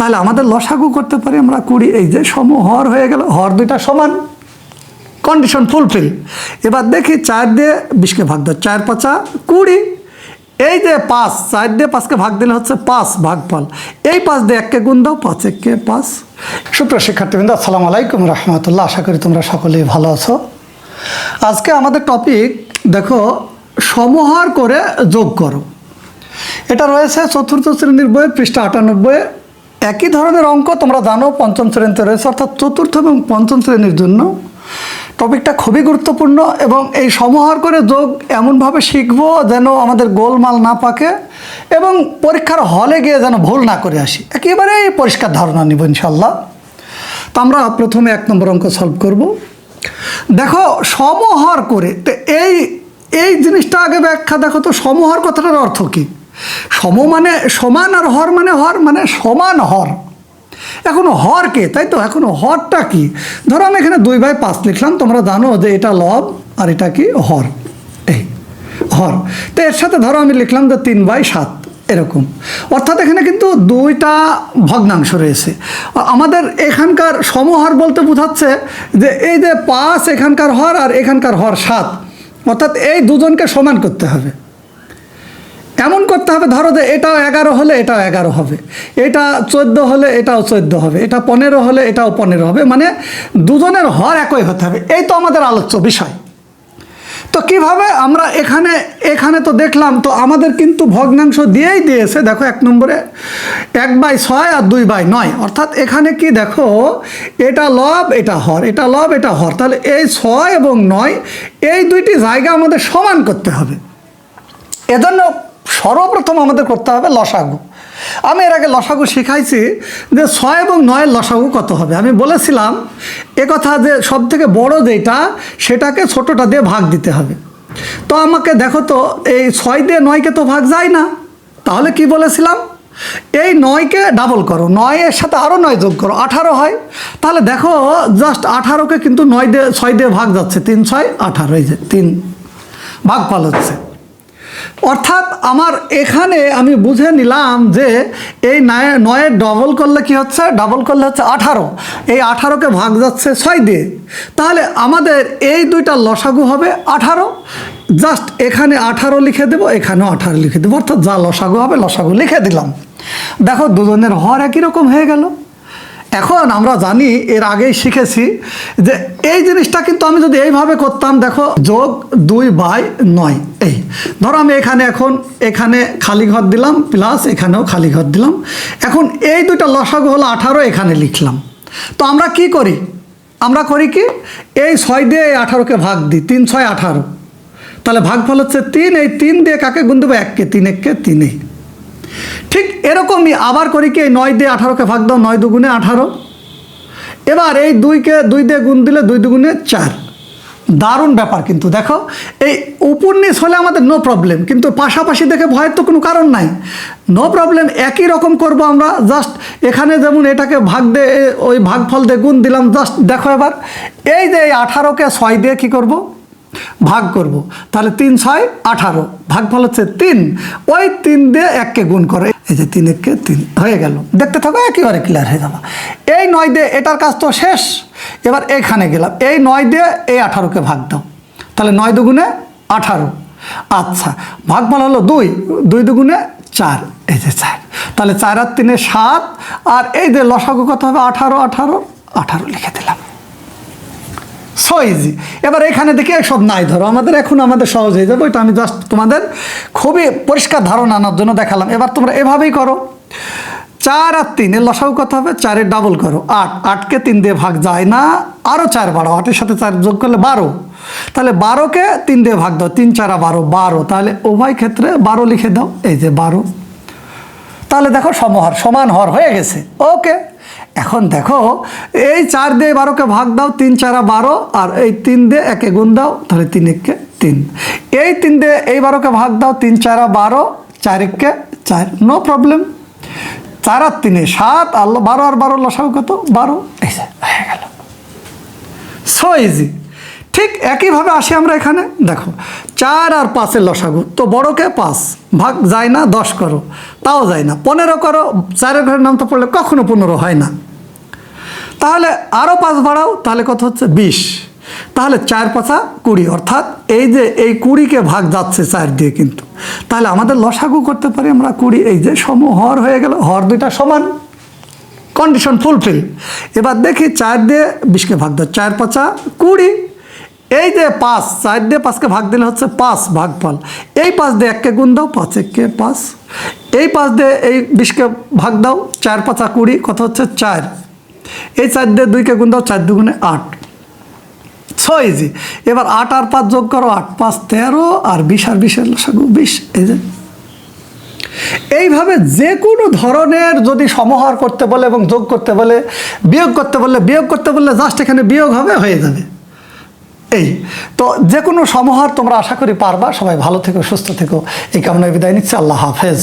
তাহলে আমাদের লসাগু করতে পারি, আমরা কুড়ি এই যে সম হর হয়ে গেল, হর দুইটা সমান কন্ডিশন ফুলফিল এবার দেখি চার দিয়ে বিশকে ভাগ দাও, চার পাঁচা কুড়ি, এই যে পাঁচ, চার দিয়ে পাঁচকে ভাগ দিলে হচ্ছে পাঁচ ভাগফল। এই পাঁচ দিয়ে এককে গুণ দাও, পাঁচ এককে পাঁচ। সুপ্রিয় শিক্ষার্থীবৃন্দ, আসসালামু আলাইকুম রহমতুল্লাহ, আশা করি তোমরা সকলেই ভালো আছো। আজকে আমাদের টপিক দেখো সমহার করে যোগ করো। এটা রয়েছে চতুর্থ শ্রেণির বইয়ে পৃষ্ঠা আটানব্বই একই ধরনের অঙ্ক তোমরা জানো পঞ্চম শ্রেণীতে রয়েছে, অর্থাৎ চতুর্থ এবং পঞ্চম শ্রেণির জন্য। টপিকটা খুবই গুরুত্বপূর্ণ এবং এই সমাহার করে যোগ এমনভাবে শিখব যেন আমাদের গোলমাল না পাকে এবং পরীক্ষার হলে গিয়ে যেন ভুল না করে আসি। একেবারেই পরিষ্কার ধারণা নিব ইনশাল্লাহ তো আমরা প্রথমে এক নম্বর অঙ্ক সলভ করব। দেখো, সমহার করে, তো এই এই জিনিসটা আগে ব্যাখ্যা, দেখো তো সমহার কথাটার অর্থ কী? সম মানে সমান আর হর মানে হর মানে সমান হর। এখন হর কে, তাই তো? এখন হরটা কি? ধরো আমি এখানে দুই বাই পাঁচ লিখলাম, তোমরা জানো যে এটা লব আর এটা কি? হর। এই, হর। তো এর সাথে ধরো আমি লিখলাম যে তিন বাই সাত, এরকম। অর্থাৎ এখানে কিন্তু দুইটা ভগ্নাংশ রয়েছে। আমাদের এখানকার সমহার বলতে বোঝাচ্ছে যে এই যে পাঁচ এখানকার হর আর এখানকার হর সাত, অর্থাৎ এই দুজনকে সমান করতে হবে। এমন করতে হবে? ধরো যে এটাও এগারো হলে এটাও এগারো হবে। এটা চোদ্দ হলে এটাও চোদ্দ হবে। এটা পনেরো হলে এটাও পনেরো হবে। মানে দুজনের হর একই হতে হবে। এই তো আমাদের আলোচ্য বিষয়। তো কীভাবে আমরা এখানে এখানে তো দেখলাম, তো আমাদের কিন্তু ভগ্নাংশ দিয়েই দিয়েছে। দেখো এক নম্বরে এক বাই ছয় আর দুই বাই নয়। অর্থাৎ এখানে কি দেখো, এটা লব, এটা হর। এটা লব, এটা হর। তাহলে এই ছয় এবং নয়, এই দুইটি জায়গা আমাদের সমান করতে হবে। এজন্য সর্বপ্রথম আমাদের করতে হবে লসাগু। আমি এর আগে লসাগু শিখাইছি যে ছয় এবং নয়ের লসাগু কত হবে। আমি বলেছিলাম কথা যে সব থেকে বড় যেটা, সেটাকে ছোটোটা দিয়ে ভাগ দিতে হবে। তো আমাকে দেখো তো, এই ছয় দিয়ে নয়কে তো ভাগ যায় না। তাহলে কি বলেছিলাম? এই নয়কে ডাবল করো। নয়ের সাথে আরও নয় যোগ করো। আঠারো হয়। তাহলে দেখো জাস্ট আঠারোকে কিন্তু নয় দিয়ে, ছয় দিয়ে ভাগ যাচ্ছে। তিন, ছয়, আঠারো, এই যে তিন। ভাগ ফল হচ্ছে। অর্থাৎ আমার এখানে আমি বুঝে নিলাম যে এই নয় নয়ের ডবল করলে কি হচ্ছে? ডবল করলে হচ্ছে আঠারো। এই আঠারোকে ভাগ যাচ্ছে ছয় দিয়ে। তাহলে আমাদের এই দুইটা লসাগু হবে আঠারো। জাস্ট এখানে আঠারো লিখে দেবো, এখানেও আঠারো লিখে দেবো। অর্থাৎ যা লসাগু হবে, লসাগু লিখে দিলাম। দেখো দুজনের হর একই রকম হয়ে গেল। এখন আমরা জানি এর আগেই শিখেছি যে এই জিনিসটা কিন্তু আমি যদি এইভাবে করতাম, দেখো, যোগ দুই বাই নয়। এই, ধরো আমি এখানে এখন, এখানে খালি ঘর দিলাম প্লাস এখানেও খালি ঘর দিলাম। এখন এই দুইটা লসাগু হলো আঠারো, এখানে লিখলাম। তো আমরা কি করি? আমরা করি কি? এই ছয় দিয়ে এই আঠারোকে ভাগ দিই, তিন, ছয়, আঠারো। তাহলে ভাগ ভাগফল হচ্ছে তিন, এই তিন দিয়ে কাকে গুণ দেবো? এককে, তিন, এককে তিনেই ঠিক এরকমই আবার করি কি, নয় দিয়ে আঠারোকে ভাগ দাও, নয় দুগুণে আঠারো। এবার এই দুইকে দুই দিয়ে গুণ দিলে দুই দুগুণে চার। দারুণ ব্যাপার কিন্তু, দেখো, এই নিচ হলে আমাদের নো প্রবলেম কিন্তু পাশাপাশি দেখে ভয়ের তো কোনো কারণ নাই। নো প্রবলেম একই রকম করব আমরা জাস্ট এখানে যেমন এটাকে ভাগ দিয়ে, ওই ভাগফল দিয়ে গুণ দিলাম জাস্ট দেখো এবার। এই যে এই আঠারোকে ছয় দিয়ে কী করব? ভাগ করব। তাহলে তিন ছয় আঠারো। ভাগফল হচ্ছে তিন। ওই তিন দিয়ে এককে গুণ করে। এই যে তিন এককে তিন হয়ে গেল। দেখতে থাকো, একেবারে ক্লিয়ার হয়ে যাবে। এই নয় দিয়ে এটার কাজ তো শেষ। এবার এখানে গেলাম। এই নয় দিয়ে এই আঠারোকে ভাগ দাও। তাহলে নয় দুগুণে আঠারো। আচ্ছা ভাগফল হলো দুই। দুই দুগুণে চার। এই যে চার। তাহলে চার আর তিনে সাত। আর এই যে লসাগু কত হবে? আঠারো আঠারো আঠারো লিখে দিলাম। সো ইজি এবার এখানে দেখে সব নাই ধরো। আমাদের এখন আমাদের সহজ হয়ে যাবে। ওইটা আমি জাস্ট তোমাদের খুবই পরিষ্কার ধারণা আনার জন্য দেখালাম। এবার তোমরা এভাবেই করো। চার আর তিন, এর লসাগু কত হবে? চারের ডাবল করো। আট। আটকে তিন দিয়ে ভাগ যায় না। আরও চার বারো আটের সাথে চার যোগ করলে বারো। তাহলে বারোকে তিন দিয়ে ভাগ দাও। তিন, চারা বারো বারো। তাহলে উভয় ক্ষেত্রে বারো লিখে দাও। এই যে বারো। তাহলে দেখো সমহার, সমান হর হয়ে গেছে। ওকে। এখন দেখো, এই চার দিয়ে বারোকে ভাগ দাও, তিন, চারা, বারো, আর এই তিন দিয়ে একে গুণ দাও, তাহলে তিন একে তিন। এই তিন দিয়ে এই বারোকে ভাগ দাও, তিন, চারা, বারো, চার একে চার নো প্রবলেম চার আর তিনে সাত, আর বারো আর বারো লসাও কত? বারো। এই হয়ে গেল। সো ইজি ঠিক একইভাবে আসি আমরা এখানে। দেখো, চার আর পাঁচের লসাগু, তো বড়কে পাঁচ, ভাগ যায় না, দশ করো। তাও যায় না। পনেরো করো, চারের ঘরের নামটা পড়লে কখনো পনেরো হয় না। তাহলে আরও পাঁচ বাড়াও, তাহলে কত হচ্ছে? বিশ। তাহলে চার পাঁচা কুড়ি। অর্থাৎ এই যে, এই কুড়িকে ভাগ যাচ্ছে চার দিয়ে কিন্তু। তাহলে আমাদের লসাগু করতে পারি আমরা কুড়ি। এই যে সম হর হয়ে গেল, হর দুইটা সমান। কন্ডিশন ফুলফিল এবার দেখি চার দিয়ে বিশকে ভাগ দাও। চার পাঁচা কুড়ি এই যে পাঁচ, চার দিয়ে পাঁচকে ভাগ দিলে হচ্ছে পাঁচ ভাগফল। এই পাঁচ দিয়ে এককে গুণ দাও, পাঁচ এককে পাঁচ। এই পাঁচ দিয়ে এই বিশকে ভাগ দাও, চার পাঁচা কুড়ি, কত হচ্ছে চার। এই চার দিয়ে দুইকে গুণ দাও, চার দুগুণে আট। ছয় ইজি এবার আট আর পাঁচ যোগ করো, আট, পাঁচ তেরো আর বিশ আর বিশের লসাগু বিশ, এই যে। এইভাবে যে কোনো ধরনের যদি সমাহার করতে বলে এবং যোগ করতে বলে, বিয়োগ করতে বললে, বিয়োগ করতে বললে জাস্ট এখানে বিয়োগ হবে, হয়ে যাবে। এই, তো যে কোনো সমাহার তোমরা আশা করি পারবা। সবাই ভালো থেকো, সুস্থ থেকো। এই কামনায় বিদায় নিচ্ছে। আল্লাহ হাফেজ।